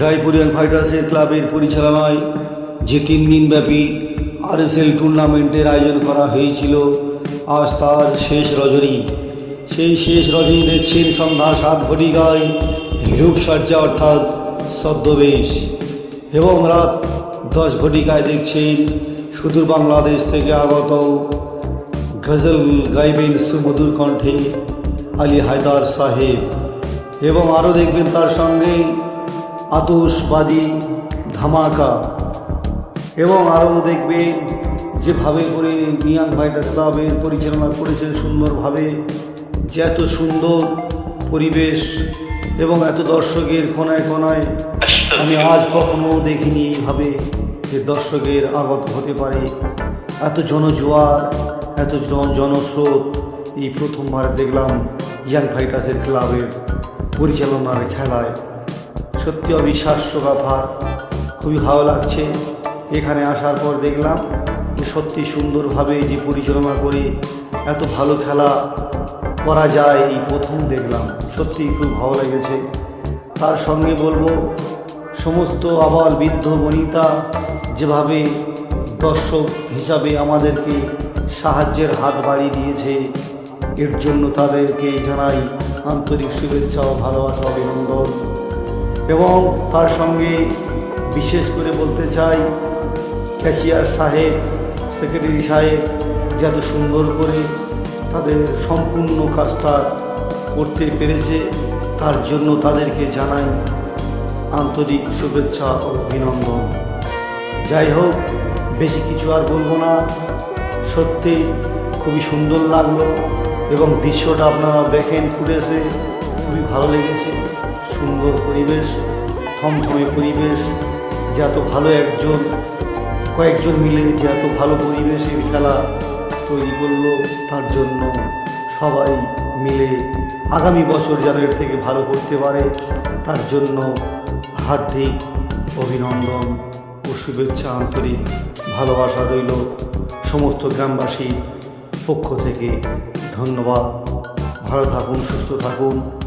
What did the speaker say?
রায়পুরিয়ান ফাইটার্সের ক্লাবের পরিচালনায় যে তিন দিনব্যাপী আরএসএল টুর্নামেন্টের আয়োজন করা হয়েছিল, আজ তার শেষ রজনী। সেই শেষ রজনী দেখছেন সন্ধ্যা সাত ঘটিকায় রূপসজ্জা অর্থাৎ ছদ্মবেশ এবং রাত দশ ঘটিকায় দেখছেন সুদূর বাংলাদেশ থেকে আগত গজল গাইবেন সুমধুর কণ্ঠে আলী হায়দার সাহেব। এবং আরও দেখবেন তার সঙ্গে আতসবাদী ধামাকা। এবং আরও দেখবে, যেভাবে করে মিয়াং ফাইটার্স ক্লাবের পরিচালনা করেছেন সুন্দরভাবে, যে এত সুন্দর পরিবেশ এবং এত দর্শকের কোনায় কোনায়, আমি আজ কখনো দেখিনি এইভাবে যে দর্শকের আগত হতে পারে। এত জনজোয়ার, এত জন- জনস্রোত, এই প্রথমবার দেখলাম ইয়াং ফাইটার্সের ক্লাবের পরিচালনার খেলায়। সত্যি অবিশ্বাস্য ব্যাপার। খুবই ভালো লাগছে। এখানে আসার পর দেখলাম যে সত্যি সুন্দরভাবে যে পরিচালনা করে এত ভালো খেলা করা যায় এই প্রথম দেখলাম। সত্যি খুব ভালো লেগেছে। তার সঙ্গে বলব, সমস্ত আবাল বৃদ্ধ বনিতা যেভাবে দর্শক হিসাবে আমাদেরকে সাহায্যের হাত বাড়িয়ে দিয়েছে, এর জন্য তাদেরকে জানাই আন্তরিক শুভেচ্ছা ও ভালোবাসা অভিনন্দন। এবং তার সঙ্গে বিশেষ করে বলতে চাই, ক্যাশিয়ার সাহেব, সেক্রেটারি সাহেব যে এত সুন্দর করে তাদের সম্পূর্ণ কাজটা করতে পেরেছে, তার জন্য তাদেরকে জানাই আন্তরিক শুভেচ্ছা ও অভিনন্দন। যাই হোক, বেশি কিছু আর বলব না। সত্যি খুবই সুন্দর লাগল এবং দৃশ্যটা আপনারা দেখেন ফুটেছে খুবই ভালো লেগেছে। সুন্দর পরিবেশ, থমথমে পরিবেশ, যে এত ভালো একজন, কয়েকজন মিলে যে এত ভালো পরিবেশের খেলা তৈরি করল, তার জন্য সবাই মিলে আগামী বছর যেন এর থেকে ভালো করতে পারে, তার জন্য হার্দিক অভিনন্দন ও শুভেচ্ছা, আন্তরিক ভালোবাসা রইল সমস্ত গ্রামবাসীর পক্ষ থেকে। ধন্যবাদ। ভালো থাকুন, সুস্থ থাকুন।